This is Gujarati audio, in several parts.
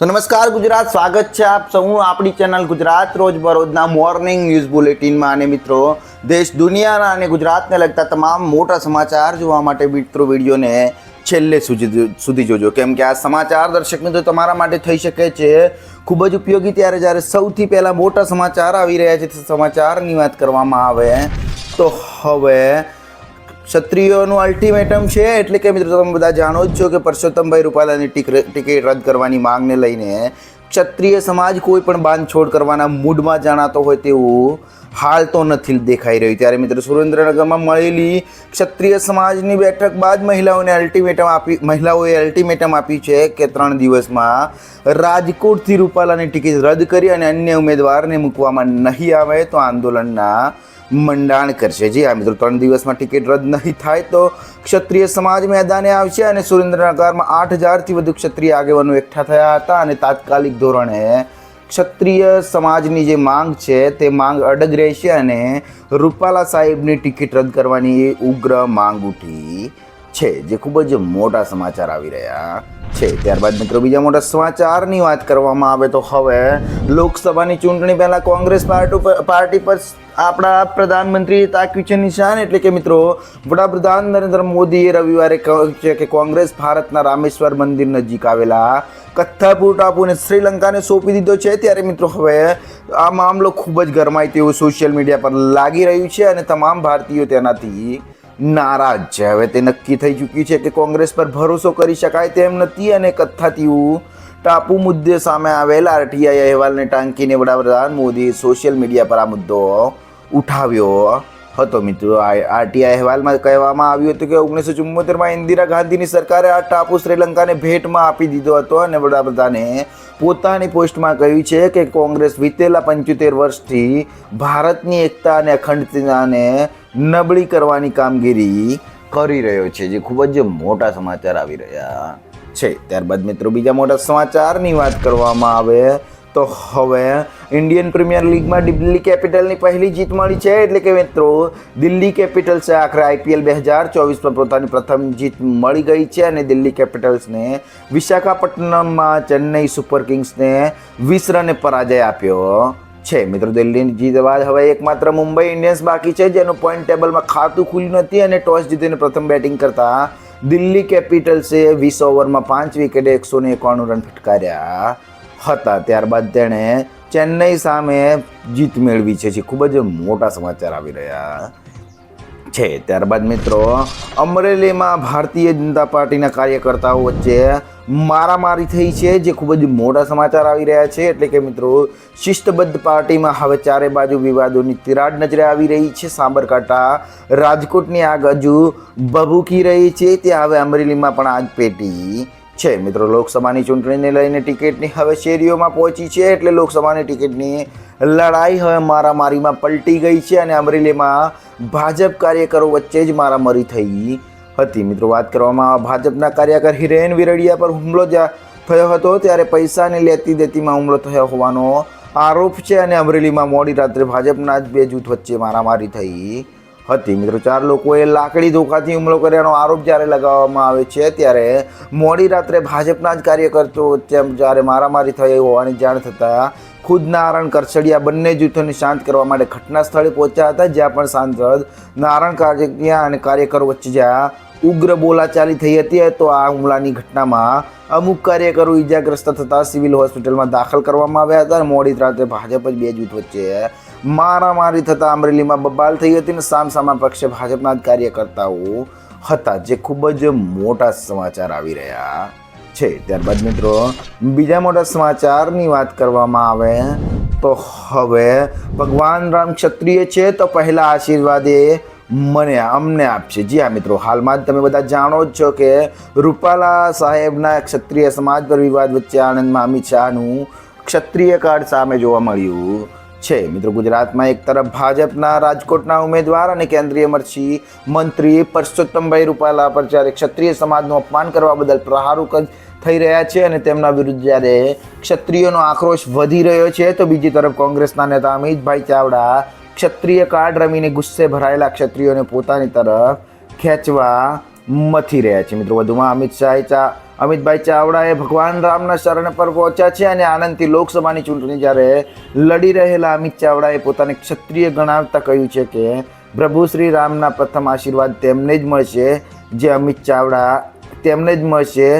તો નમસ્કાર, ગુજરાત. સ્વાગત છે આપ સૌ આપણી ચેનલ ગુજરાત રોજ બરોજના મોર્નિંગ ન્યૂઝ બુલેટિનમાં. અને મિત્રો, દેશ, દુનિયાના અને ગુજરાતને લગતા તમામ મોટા સમાચાર જોવા માટે મિત્રો વિડીયોને છેલ્લે સુધી સુધી જોજો. કેમ કે આ સમાચાર દર્શક મિત્રો તમારા માટે થઈ શકે છે. ખૂબ જ ઉપયોગી ત્યારે જ્યારે સૌથી પહેલાં મોટા સમાચાર આવી રહ્યા છે સમાચારની વાત કરવામાં આવે. તો હવે ક્ષત્રિયોનું અલ્ટિમેટમ છે, એટલે કે મિત્રો તમે બધા જાણો જ છો કે પરસોત્તમભાઈ રૂપાલાની ટિક- ટિકિટ રદ કરવાની માંગને લઈને ક્ષત્રિય સમાજ કોઈ પણ બાંધછોડ કરવાના મૂડમાં જાણાતો હોય તેવું હાલ તો નથી દેખાઈ રહ્યું. ત્યારે મિત્રો સુરેન્દ્રનગરમાં મળેલી ક્ષત્રિય સમાજની બેઠક બાદ મહિલાઓને અલ્ટિમેટમ આપી, મહિલાઓએ અલ્ટિમેટમ આપી છે કે ત્રણ દિવસમાં રાજકોટથી રૂપાલાની ટિકિટ રદ કરી અને અન્ય ઉમેદવારને મૂકવામાં નહીં આવે તો આંદોલનના મંડાણ કરશે. જી આ મિત્રો, ત્રણ દિવસમાં ટિકિટ રદ નહીં થાય તો ક્ષત્રિય સમાજ મેદાને આવશે અને સુરેન્દ્રનગરમાં આઠ હજારથી વધુ ક્ષત્રિય આગેવાનો એકઠા થયા હતા અને તાત્કાલિક ધોરણે ક્ષત્રિય સમાજની જે માંગ છે તે માંગ અડગ રહેશે અને રૂપાલા સાહેબની ટિકિટ રદ કરવાની ઉગ્ર માંગ ઉઠી છે, જે ખૂબ જ મોટા સમાચાર આવી રહ્યા છે. ત્યારબાદ મિત્રો, બીજા મોટા સમાચારની વાત કરવામાં આવે તો હવે લોકસભાની ચૂંટણી પહેલાં કોંગ્રેસ પાર્ટી પર પાર્ટી પર આપણા પ્રધાનમંત્રીએ તાક્યું છે નિશાન. એટલે કે મિત્રો, વડાપ્રધાન નરેન્દ્ર મોદીએ રવિવારે કહ્યું છે કે કોંગ્રેસ ભારતના રામેશ્વર મંદિર નજીક આવેલા કથ્થાપુર ટાપુને શ્રીલંકાને સોંપી દીધો છે. ત્યારે મિત્રો, હવે આ મામલો ખૂબ જ ગરમાય તેવું સોશિયલ મીડિયા પર લાગી રહ્યું છે અને તમામ ભારતીયો તેનાથી નારાજ છે. હવે તે નક્કી થઈ ચૂક્યું છે કે કોંગ્રેસ પર ભરોસો કરી શકાય તેમ નથી અને કથ્થાતીવું ટાપુ મુદ્દે સામે આવેલા આરટીઆઈ અહેવાલને ટાંકીને વડાપ્રધાન મોદીએ સોશિયલ મીડિયા પર આ મુદ્દો ઉઠાવ્યો. હતો મિત્રો આરટીઆઈ અહેવાલમાં કહેવામાં આવ્યું હતું કે ઓગણીસો ચુમ્મોતેરમાં ઇન્દિરા ગાંધીની સરકારે આ ટાપુ શ્રીલંકાને ભેટમાં આપી દીધો હતો અને વડાપ્રધાને પોતાની પોસ્ટમાં કહ્યું છે કે કોંગ્રેસ વીતેલા પંચોતેર વર્ષથી ભારતની એકતા અને અખંડતાને નબળી કરવાની કામગીરી કરી રહ્યો છે, જે ખૂબ જ મોટા સમાચાર આવી રહ્યા છે. ત્યારબાદ મિત્રો, બીજા મોટા સમાચારની વાત કરવામાં આવે તો હવે ઇન્ડિયન પ્રીમિયર લીગમાં દિલ્હી કેપિટલની પહેલી જીત મળી છે. એટલે કે મિત્રો, દિલ્હી કેપિટલ્સે આખરે આઈપીએલ બે હજાર ચોવીસમાં પોતાની પ્રથમ જીત મળી ગઈ છે અને દિલ્હી કેપિટલ્સને વિશાખાપટ્ટનમમાં ચેન્નઈ સુપર કિંગ્સને વીસ રને પરાજય આપ્યો છે. મિત્રો, દિલ્હીની જીત બાદ હવે એકમાત્ર મુંબઈ ઇન્ડિયન્સ બાકી છે, જેનું પોઈન્ટ ટેબલમાં ખાતું ખુલ્યું નથી અને ટોસ જીતીને પ્રથમ બેટિંગ કરતા દિલ્હી કેપિટલ્સે વીસ ઓવરમાં પાંચ વિકેટે એકસો ને એકાણું રન ફટકાર્યા. હતા. ત્યારબાદ તેણે ચેન્નઈ સામે જીત મેળવી છે ખૂબ જ મોટા સમાચાર આવી રહ્યા છે. ત્યારબાદ મિત્રો, અમરેલીમાં ભારતીય જનતા પાર્ટીના કાર્યકર્તાઓ વચ્ચે મારામારી થઈ છે, જે ખૂબ જ મોટા સમાચાર આવી રહ્યા છે. એટલે કે મિત્રો, શિસ્તબદ્ધ પાર્ટીમાં હવે ચારે બાજુ વિવાદોની તિરાડ નજરે આવી રહી છે. સાબરકાંઠા રાજકોટની આગ હજુ ભભૂકી રહી છે. ત્યાં હવે અમરેલીમાં પણ આગ પેટી છે. મિત્રો, લોકસભાની ચૂંટણીને લઈને ટિકિટની હવે શેરીઓમાં પહોંચી છે એટલે લોકસભાની ટિકિટની લડાઈ હવે મારામારીમાં પલટી ગઈ છે અને અમરેલીમાં ભાજપ કાર્યકરો વચ્ચે જ મારામારી થઈ હતી. મિત્રો, વાત કરવામાં ભાજપના કાર્યકર હિરેન વિરડિયા પર હુમલો થયો હતો. ત્યારે પૈસાને લેતી દેતીમાં હુમલો થયો હોવાનો આરોપ છે અને અમરેલીમાં મોડી રાત્રે ભાજપના જ બે જૂથ વચ્ચે મારામારી થઈ હતી. મિત્રો, ચાર લોકોએ લાકડી ધોકાથી હુમલો કર્યાનો આરોપ જ્યારે લગાવવામાં આવે છે, ત્યારે મોડી રાત્રે ભાજપના જ કાર્યકર્તો જ્યારે મારામારી થઈ હોવાની જાણ થતાં ખુદ નારાયણ કરસડિયા બંને જૂથોને શાંત કરવા માટે ઘટના સ્થળે પહોંચ્યા હતા, જ્યાં પણ સાંસદ નારાયણ કારજિયા અને કાર્યકરો વચ્ચે જ્યાં ઉગ્ર બોલાચાલી થઈ હતી, તો આ હુમલાની ઘટનામાં અમુક કાર્યકરો ઈજાગ્રસ્ત થતા સિવિલ હોસ્પિટલમાં દાખલ કરવામાં આવ્યા હતા અને મોડી રાત્રે ભાજપ જ બે જૂથ વચ્ચે મારામારી થતાં અમરેલીમાં બબાલ થઈ હતી અને સામસામા પક્ષે ભાજપના જ કાર્યકર્તાઓ હતા જે ખૂબ જ મોટા સમાચાર આવી રહ્યા છે. ત્યારબાદ મિત્રો, બીજા મોટા સમાચારની વાત કરવામાં આવે તો હવે ભગવાન રામ ક્ષત્રિય છે તો પહેલા આશીર્વાદ મને અમને આપશે. જી હા મિત્રો, હાલમાં જ તમે બધા જાણો જ છો કે રૂપાલા સાહેબના ક્ષત્રિય સમાજ પર વિવાદ વચ્ચે આણંદમાં અમિત શાહનું ક્ષત્રિય કાર્ડ સામે જોવા મળ્યું છે. મિત્રો, ગુજરાતમાં એક તરફ ભાજપના રાજકોટના ઉમેદવાર અને કેન્દ્રીય મરચી મંત્રી પરસોત્તમભાઈ રૂપાલા પર જ્યારે ક્ષત્રિય સમાજનું અપમાન કરવા બદલ પ્રહારો થઈ રહ્યા છે અને તેમના વિરુદ્ધ જ્યારે ક્ષત્રિયોનો આક્રોશ વધી રહ્યો છે, તો બીજી તરફ કોંગ્રેસના નેતા અમિતભાઈ ચાવડા ક્ષત્રિય કાર્ડ રમીને ગુસ્સે ભરાયેલા ક્ષત્રિયોને પોતાની તરફ ખેંચવા મથી રહ્યા છે. મિત્રો, વધુમાં અમિત શાહે ચા અમિતભાઈ ચાવડાએ ભગવાન રામના શરણ પર પહોંચ્યા છે અને આનંદથી લોકસભાની ચૂંટણી જ્યારે લડી રહેલા અમિત ચાવડાએ પોતાને ક્ષત્રિય ગણાવતા કહ્યું છે કે, પ્રભુ શ્રી રામના પ્રથમ આશીર્વાદ તેમને જ મળશે, જે અમિત ચાવડા તેમને જ મળશે,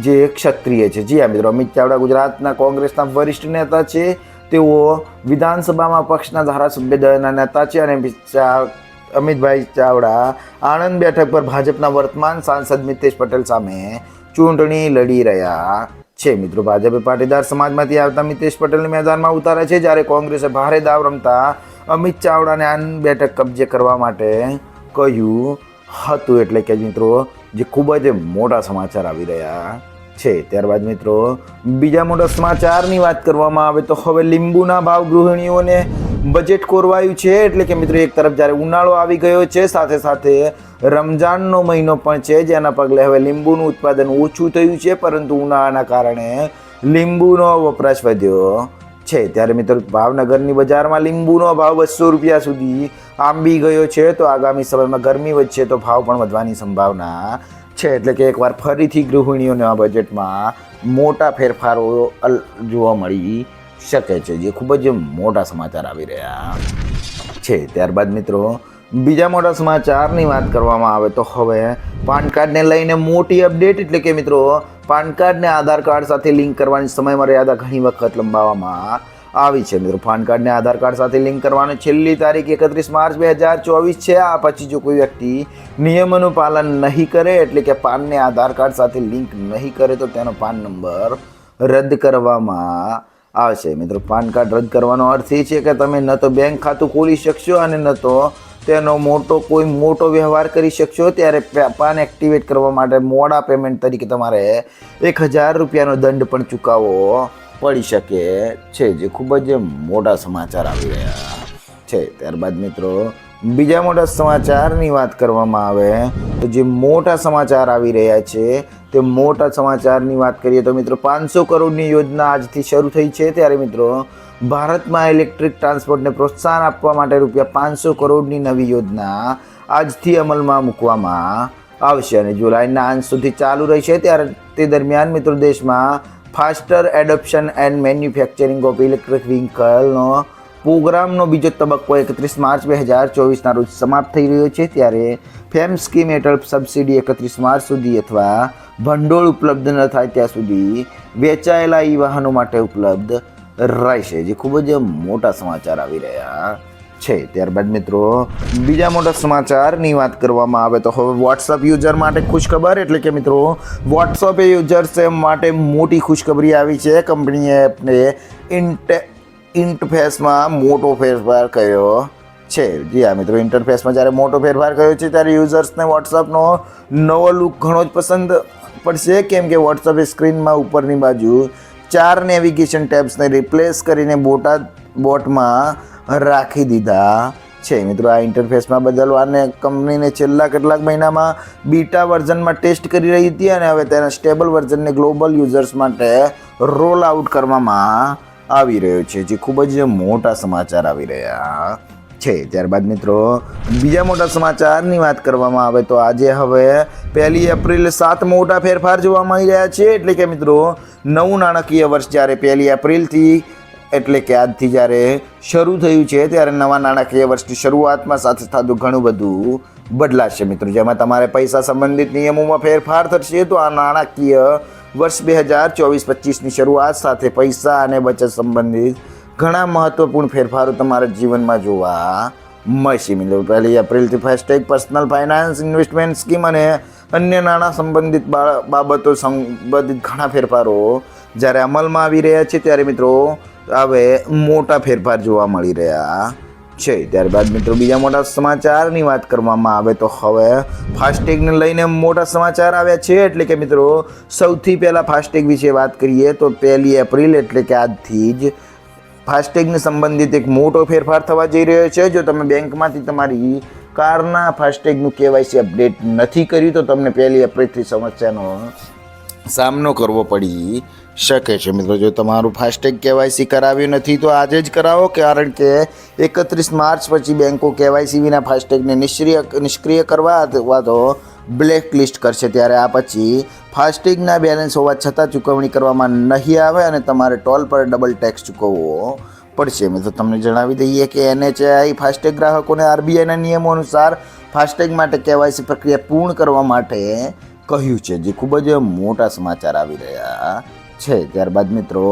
જે ક્ષત્રિય છે. જી આ મિત્રો, અમિત ચાવડા ગુજરાતના કોંગ્રેસના વરિષ્ઠ નેતા છે. તેઓ વિધાનસભામાં પક્ષના ધારાસભ્ય દળના નેતા છે અને અમિતભાઈ ચાવડા આણંદ બેઠક પર ભાજપના વર્તમાન સાંસદ મિતેશ પટેલ સામે ચૂંટણી લડી રહ્યા છે. મિત્રો, ભાજપે પાટીદાર સમાજમાંથી આવતા મિતેશ પટેલને મેદાનમાં ઉતારે છે જ્યારે કોંગ્રેસે ભારે દાવ રમતા અમિત ચાવડાને આણંદ બેઠક કબજે કરવા માટે કહ્યું હતું. એટલે કે મિત્રો, જે ખૂબ જ મોટા સમાચાર આવી રહ્યા છે. ત્યારબાદ મિત્રો, બીજા મોટા સમાચારની વાત કરવામાં આવે તો હવે લીંબુના ભાવ ગૃહિણીઓને બજેટ કોરવાયું છે. એટલે કે મિત્રો, એક તરફ જ્યારે ઉનાળો આવી ગયો છે, સાથે સાથે રમજાનનો મહિનો પણ છે, જેના પગલે હવે લીંબુનું ઉત્પાદન ઓછું થયું છે, પરંતુ ઉનાળાના કારણે લીંબુનો વપરાશ વધ્યો છે. ત્યારે મિત્રો, ભાવનગરની બજારમાં લીંબુનો ભાવ બસો રૂપિયા સુધી આંબી ગયો છે. તો આગામી સમયમાં ગરમી વધશે તો ભાવ પણ વધવાની સંભાવના છે એટલે કે એકવાર ફરીથી ગૃહિણીઓના બજેટમાં મોટા ફેરફારો જોવા મળી શકે છે, જે ખૂબ જ મોટા સમાચાર આવી રહ્યા છે. ત્યારબાદ મિત્રો, બીજા મોટા સમાચારની વાત કરવામાં આવે તો હવે પાન કાર્ડને લઈને મોટી અપડેટ, એટલે કે મિત્રો, પાન કાર્ડને આધાર કાર્ડ સાથે લિંક કરવાની સમય મર્યાદા ઘણી વખત લંબાવવામાં આવી છે મિત્રો. પાન કાર્ડને આધાર કાર્ડ સાથે લિંક કરવાની છેલ્લી તારીખ એકત્રીસ માર્ચ બે હજાર ચોવીસ છે. આ પછી જો કોઈ વ્યક્તિ નિયમોનું પાલન નહીં કરે એટલે કે પાનને આધાર કાર્ડ સાથે લિંક નહીં કરે તો તેનો પાન નંબર રદ કરવામાં આવશે. મિત્રો, પાન કાર્ડ રદ કરવાનો અર્થ એ છે કે તમે ન તો બેંક ખાતું ખોલી શકશો અને ન તો તેનો મોટો કોઈ મોટો વ્યવહાર કરી શકશો. ત્યારે પાન એક્ટિવેટ કરવા માટે મોડા પેમેન્ટ તરીકે તમારે એક હજાર રૂપિયાનો દંડ પણ ચૂકવવો પડી શકે છે જે ખૂબ જ મોટા સમાચાર આવી રહ્યા છે. ત્યારબાદ મિત્રો, બીજા મોટા સમાચારની વાત કરવામાં આવે તો જે મોટા સમાચાર આવી રહ્યા છે, તે મોટા સમાચારની વાત કરીએ તો મિત્રો, પાંચસો કરોડની યોજના આજથી શરૂ થઈ છે. ત્યારે મિત્રો, ભારતમાં ઇલેક્ટ્રિક ટ્રાન્સપોર્ટને પ્રોત્સાહન આપવા માટે રૂપિયા પાંચસો કરોડની નવી યોજના આજથી અમલમાં મૂકવામાં આવશે અને જુલાઈના અંત સુધી ચાલુ રહેશે. ત્યારે તે દરમિયાન મિત્રો, દેશમાં faster adoption and manufacturing of electric વ્હીકલનો પ્રોગ્રામનો બીજો તબક્કો એકત્રીસ માર્ચ બે હજાર ચોવીસના રોજ સમાપ્ત થઈ રહ્યો છે. ત્યારે ફેમ સ્કીમ હેઠળ સબસિડી એકત્રીસ માર્ચ સુધી અથવા ભંડોળ ઉપલબ્ધ ન થાય ત્યાં સુધી વેચાયેલા ઈ વાહનો માટે ઉપલબ્ધ રહેશે. જે ખૂબ જ મોટા સમાચાર આવી રહ્યા. છે. ત્યારબાદ મિત્રો, બીજા મોટા સમાચારની વાત કરવામાં આવે તો હવે વોટ્સઅપ યુઝર માટે ખુશખબર, એટલે કે મિત્રો વોટ્સઅપ યુઝર્સ માટે મોટી ખુશખબરી આવી છે. કંપનીએ એપને ઇન્ટ, ઇન્ટરફેસમાં મોટો ફેરફાર કર્યો છે. જી હા, મિત્રો, ઇન્ટરફેસમાં જ્યારે મોટો ફેરફાર કર્યો છે, ત્યારે યુઝર્સને વોટ્સઅપનો નવો લુક ઘણો જ પસંદ પડશે. કેમ કે વોટ્સઅપ સ્ક્રીનમાં ઉપરની બાજુ ચાર નેવિગેશન ટેબ્સને રિપ્લેસ કરીને બોટા બોટમાં રાખી દીધા છે. મિત્રો, આ ઇન્ટરફેસમાં બદલવાને કંપનીને છેલ્લા કેટલાક મહિનામાં બીટા વર્ઝનમાં ટેસ્ટ કરી રહી હતી અને હવે તેના સ્ટેબલ વર્ઝનને ગ્લોબલ યુઝર્સ માટે રોલ આઉટ કરવામાં આવી રહ્યો છે, જે ખૂબ જ મોટા સમાચાર આવી રહ્યા છે. ત્યારબાદ મિત્રો, બીજા મોટા સમાચારની વાત કરવામાં આવે તો આજે હવે પહેલી એપ્રિલ સાત મોટા ફેરફાર જોવા મળી રહ્યા છે. એટલે કે મિત્રો, નવું નાણાકીય વર્ષ જ્યારે પહેલી એપ્રિલથી એટલે કે આજથી જ્યારે શરૂ થયું છે, ત્યારે નવા નાણાકીય વર્ષની શરૂઆતમાં સાથે થતું ઘણું બધું બદલાશે મિત્રો. જેમાં તમારે પૈસા સંબંધિત નિયમોમાં ફેરફાર થશે, તો આ નાણાકીય વર્ષ બે હજાર ચોવીસ પચીસની શરૂઆત સાથે પૈસા અને બચત સંબંધિત ઘણા મહત્વપૂર્ણ ફેરફારો તમારા જીવનમાં જોવા મળશે મિત્રો. પહેલી એપ્રિલથી FASTag personal finance investment scheme અને અન્ય નાણાં સંબંધિત બાબતો સંબંધિત ઘણા ફેરફારો જ્યારે અમલમાં આવી રહ્યા છે, ત્યારે મિત્રો હવે મોટા ફેરફાર જોવા મળી રહ્યા છે. ત્યારબાદ મિત્રો બીજા મોટા સમાચારની વાત કરવામાં આવે તો હવે ફાસ્ટેગને લઈને મોટા સમાચાર આવ્યા છે. એટલે કે મિત્રો સૌથી પહેલાં ફાસ્ટેગ વિશે વાત કરીએ તો પહેલી એપ્રિલ એટલે કે આજથી જ ફાસ્ટેગને સંબંધિત એક મોટો ફેરફાર થવા જઈ રહ્યો છે. જો તમે બેંકમાંથી તમારી કારના ફાસ્ટેગનું કેવાયસી અપડેટ નથી કર્યું તો તમને પહેલી એપ્રિલથી સમસ્યાનો સામનો કરવો પડી શકે છે. મિત્રો, જો તમારું ફાસ્ટેગ કેવાયસી કરાવ્યું નથી, તો આજે જ કરાવો, કારણ કે એકત્રીસ માર્ચ પછી બેંકો કેવાયસી વિના ફાસ્ટેગને નિષ્ક્રિય નિષ્ક્રિય કરવા અથવા તો બ્લેક લિસ્ટ કરશે. ત્યારે આ પછી ફાસ્ટેગના બેલેન્સ હોવા છતાં ચૂકવણી કરવામાં નહીં આવે અને તમારે ટોલ પર ડબલ ટેક્સ ચૂકવવો પડશે. મિત્રો, તમને જણાવી દઈએ કે એનએચઆઈ ફાસ્ટેગ ગ્રાહકોને આરબીઆઈના નિયમો અનુસાર ફાસ્ટેગ માટે કેવાયસી પ્રક્રિયા પૂર્ણ કરવા માટે કહ્યું છે, જે ખૂબ જ મોટા સમાચાર આવી રહ્યા છે. ત્યારબાદ મિત્રો,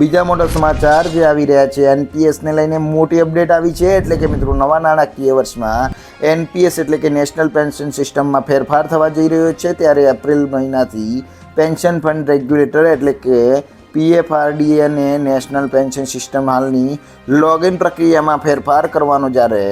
બીજા મોટા સમાચાર જે આવી રહ્યા છે, એનપીએસને લઈને મોટી અપડેટ આવી છે. એટલે કે મિત્રો, નવા નાણાકીય વર્ષમાં એનપીએસ એટલે કે નેશનલ પેન્શન સિસ્ટમમાં ફેરફાર થવા જઈ રહ્યો છે. ત્યારે એપ્રિલ મહિનાથી પેન્શન ફંડ રેગ્યુલેટર એટલે કે પીએફઆરડીએ અને નેશનલ પેન્શન સિસ્ટમ હાલની લોગિન પ્રક્રિયામાં ફેરફાર કરવાનો જ્યારે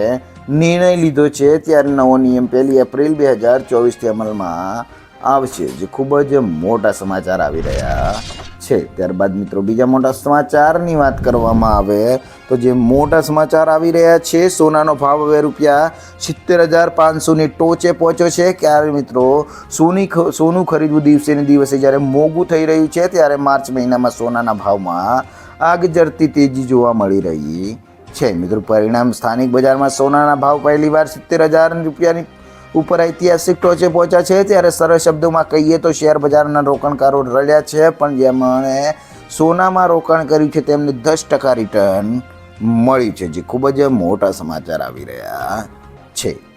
નિર્ણય લીધો છે, ત્યારે નવો નિયમ પહેલી એપ્રિલ બે હજાર ચોવીસથી અમલમાં આવશે, જે ખૂબ જ મોટા સમાચાર આવી રહ્યા છે. ત્યારબાદ મિત્રો, બીજા મોટા સમાચારની વાત કરવામાં આવે તો જે મોટા સમાચાર આવી રહ્યા છે, સોનાનો ભાવ હવે રૂપિયા સિત્તેર હજાર પાંચસોની ટોચે પહોંચ્યો છે. ક્યારે મિત્રો, સોની સોનું ખરીદવું દિવસે ને દિવસે જ્યારે મોંઘું થઈ રહ્યું છે, ત્યારે માર્ચ મહિનામાં સોનાના ભાવમાં આગ જરતી તેજી જોવા મળી રહી છે. મિત્રો, પરિણામ સ્થાનિક બજારમાં સોનાના ભાવ પહેલીવાર સિત્તેર હજાર રૂપિયાની ઉપર ઐતિહાસિક ટોચે પહોંચ્યા છે. ત્યારે સરળ શબ્દોમાં કહીએ તો શેર બજારના રોકાણકારો રડ્યા છે, પણ જેમણે સોનામાં રોકાણ કર્યું છે, તેમને દસ ટકા રિટર્ન મળ્યું છે, જે ખૂબ જ મોટા સમાચાર આવી રહ્યા છે.